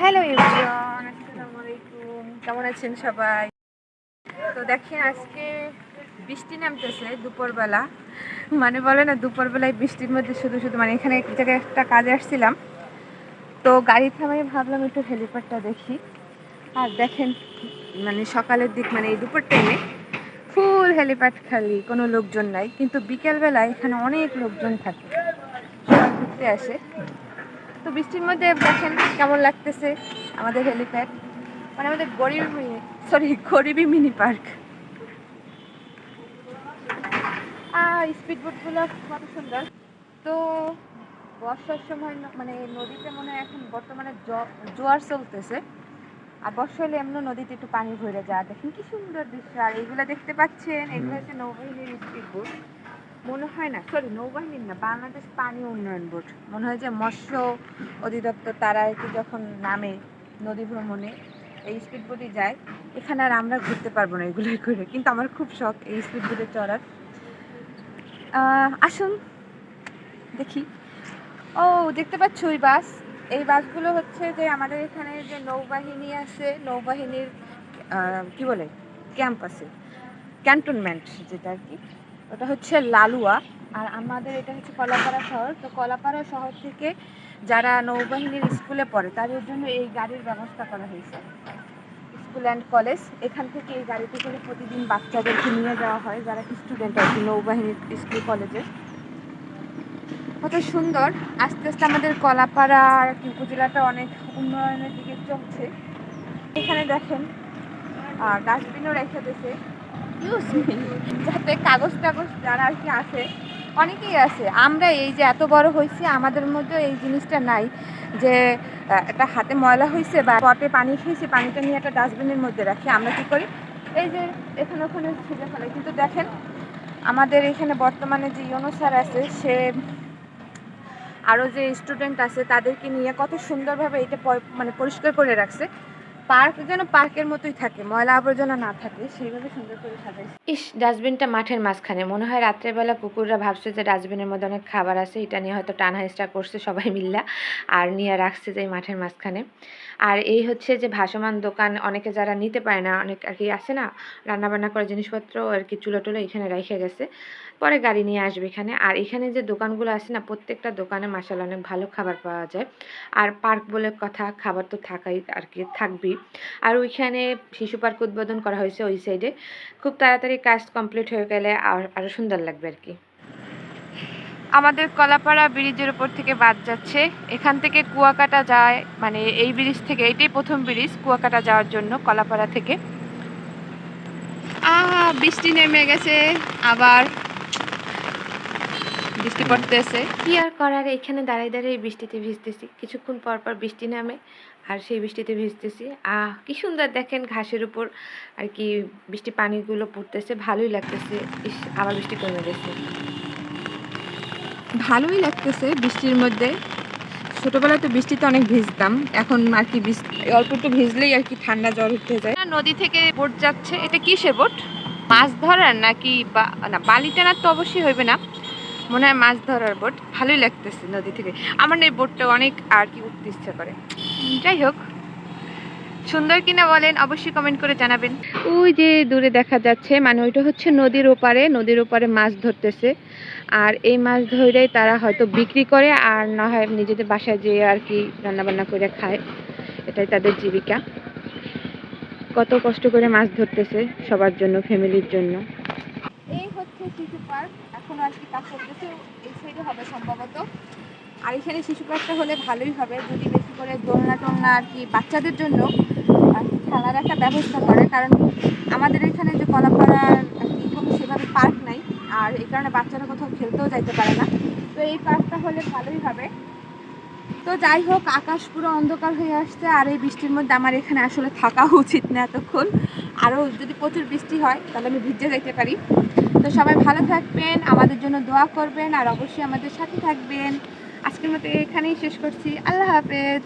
Hello everyone আসসালামু আলাইকুম কেমন আছেন সবাই? তো দেখেন, আজকে বৃষ্টি নামতেছে দুপুরবেলা। মানে বলে না, দুপুরবেলায় বৃষ্টির মধ্যে শুধু শুধু মানে এখানে এক জায়গায় একটা কাজে আসছিলাম। তো গাড়ি থামাই ভাবলাম একটু হেলিপ্যাডটা দেখি। আর দেখেন মানে সকালের দিক মানে এই দুপুর টাইমে ফুল হেলিপ্যাড খালি, কোনো লোকজন নাই। কিন্তু বিকেলবেলায় এখানে অনেক লোকজন থাকে। ঘুরতে আসে। তো বৃষ্টির মধ্যে দেখেন কেমন লাগতেছে আমাদের হেলিপ্যাড। মানে আমাদের গরিব সরি গরিবই মিনি পার্ক। স্পিড বোটগুলো কত সুন্দর। তো বর্ষার সময় মানে নদীতে মনে হয় এখন বর্তমানে জোয়ার চলতেছে। আর বর্ষা হলে এমন নদীতে একটু পানি ভরে যায়। দেখেন কি সুন্দর দৃশ্য। আর এইগুলো দেখতে পাচ্ছেন, এগুলো হচ্ছে নৌবাহিনীর স্পিড বোট মনে হয় না সরি নৌবাহিনীর না, বাংলাদেশ পানি উন্নয়ন বোর্ড। মনে হয় যে মৎস্য অধিদপ্তর তারা কি যখন নামে নদী ভ্রমণে, এই স্পিড বোটে যায়, এখানে আর আমরা ঘুরতে পারব না এগুলো করে, কিন্তু আমার খুব শখ এই স্পিড বোটে চড়ার। আসুন, দেখি। ও, দেখতে পাচ্ছ ওই বাস? এই বাসগুলো হচ্ছে যে আমাদের এখানে যে নৌবাহিনী আছে, নৌবাহিনীর কি বলে? ক্যাম্প আছে। ক্যান্টনমেন্ট যেটা আর কি। ওটা হচ্ছে লালুয়া। আর আমাদের এটা হচ্ছে কলাপাড়া শহর। তো কলাপাড়া শহর থেকে যারা নৌবাহিনীর স্কুলে পড়ে, তাদের জন্য এই গাড়ির ব্যবস্থা করা হয়েছে। স্কুল অ্যান্ড কলেজ, এখান থেকে এই গাড়িতে করে প্রতিদিন বাচ্চাদেরকে নিয়ে যাওয়া হয়, যারা স্টুডেন্ট আর কি নৌবাহিনীর স্কুল কলেজে। কত সুন্দর! আস্তে আস্তে আমাদের কলাপাড়া আর কি উপজেলাটা অনেক উন্নয়নের দিকে চলছে। এখানে দেখেন ডাস্টবিনও রেখে দিয়েছে। ইউজ যাতে কাগজ টাগজ যারা আর কি আছে, অনেকেই আছে। আমরা এই যে এত বড় হয়েছি, আমাদের মধ্যে এই জিনিসটা নাই যে একটা হাতে ময়লা হয়েছে বা পটে পানি খেয়েছি, পানিটা নিয়ে একটা ডাস্টবিনের মধ্যে রাখি। আমরা কি করি? এই যে এখানে ওখানে ছিঁড়ে ফেলে। কিন্তু দেখেন, আমাদের এখানে বর্তমানে যে ইউনো স্যার আছে, সে আরও যে স্টুডেন্ট আছে, তাদেরকে নিয়ে কত সুন্দরভাবে এটা মানে পরিষ্কার করে রাখছে। পার্ক যেন পার্কের মতোই থাকে, ময়লা আবর্জনা না থাকে, সেইভাবে সুন্দর করে সাজাইছে। ইস, ডাস্টবিনটা মাঠের মাঝখানে। মনে হয় রাত্রেবেলা কুকুররা ভাবছে যে ডাস্টবিনের মধ্যে অনেক খাবার আছে, এটা নিয়ে হয়তো টানা হেঁচড়া করছে সবাই মিল্লা, আর নিয়ে রাখছে যে মাঠের মাঝখানে। আর এই হচ্ছে যে ভাসমান দোকান, অনেকে যারা নিতে পারে না, অনেক আর কি আছে না, রান্নাবান্না করার জিনিসপত্র আর কি চুলো টুলো এখানে রেখে গেছে, পরে গাড়ি নিয়ে আসবে এখানে। আর এখানে যে দোকানগুলো আছে না, প্রত্যেকটা দোকানে মাসাল অনেক ভালো খাবার পাওয়া যায়। আর পার্ক বলে কথা, খাবার তো থাকাই আর কি, থাকবেই। আর ওইখানে শিশু পার্ক উদ্বোধন করা হয়েছে ওই সাইডে খুব তাড়াতাড়ি কাজ কমপ্লিট হয়ে গেলে আর আরও সুন্দর লাগবে আর কি। আমাদের কলাপাড়া ব্রিজের উপর থেকে বাদ যাচ্ছে। এখান থেকে কুয়াকাটা যায় মানে এই ব্রিজ থেকে এটাই প্রথম ব্রিজ কুয়াকাটা যাওয়ার জন্য কলাপাড়া থেকে। আহা বৃষ্টি নেমে গেছে আবার বৃষ্টি পড়তেছে। কি আর করার এখানে দাঁড়িয়ে দাঁড়িয়ে বৃষ্টিতে ভিজতেছি। কিছুক্ষণ পর পর বৃষ্টি নামে আর সেই বৃষ্টিতে ভিজতেছি। আহ কি সুন্দর দেখেন ঘাসের উপর আর কি বৃষ্টি পানিগুলো পড়তেছে ভালোই লাগতেছে। ইস আবার বৃষ্টি কমে গেছে। ভালোই লাগতেছে বৃষ্টির মধ্যে। ছোটবেলায় তো বৃষ্টিতে অনেক ভিজতাম এখন আর কি অল্প একটু ভিজলেই আর কি ঠান্ডা জ্বর উঠে যায়। নদী থেকে বোট যাচ্ছে এটা কিসের বোট? মাছ ধরার নাকি বা- না বালি টানার তো অবশ্যই হইবে না। মনে হয় মাছ ধরার বোট। ভালোই লাগতেছে নদী থেকে। আমার এই বোটটা অনেক আর কি উঠতে ইচ্ছা করে। যাই হোক সুন্দর কিনা বলেন অবশ্যই কমেন্ট করে জানাবেন। ওই যে দূরে দেখা যাচ্ছে মানে ওইটা হচ্ছে নদীর ওপারে নদীর ওপারে মাছ ধরতেছে। আর এই মাছ ধরেই তারা হয়তো বিক্রি করে আর না হয় নিজেদের বাসায় যেয়ে আর কি রান্নাবান্না করে খায়। এটাই তাদের জীবিকা। কত কষ্ট করে মাছ ধরতেছে সবার জন্য ফ্যামিলির জন্য। এই হচ্ছে শিশু পার্ক এখন আর কি কাজ করতেছে এই সাইডে হবে সম্ভবত। আর এখানে শিশু পার্কটা হলে ভালোই হবে, যদি বেশি করে দোলনা টোলনা আর কি বাচ্চাদের জন্য খেলার একটা ব্যবস্থা করে কারণ আমাদের এখানে যে কলাপাড়ার কি কোনো সেভাবে পার্ক নাই, আর এই কারণে বাচ্চারা কোথাও খেলতেও যাইতে পারে না। তো এই পার্কটা হলে ভালোই হবে। তো যাই হোক, আকাশ পুরো অন্ধকার হয়ে আসছে, আর এই বৃষ্টির মধ্যে আমার এখানে আসলে থাকা উচিত না এতক্ষণ। আরও যদি প্রচুর বৃষ্টি হয়, তাহলে আমি ভিজে যাইতে পারি। তো সবাই ভালো থাকবেন, আমাদের জন্য দোয়া করবেন, আর অবশ্যই আমাদের সাথে থাকবেন। আজকের মতো এখানেই শেষ করছি। আল্লাহ হাফেজ।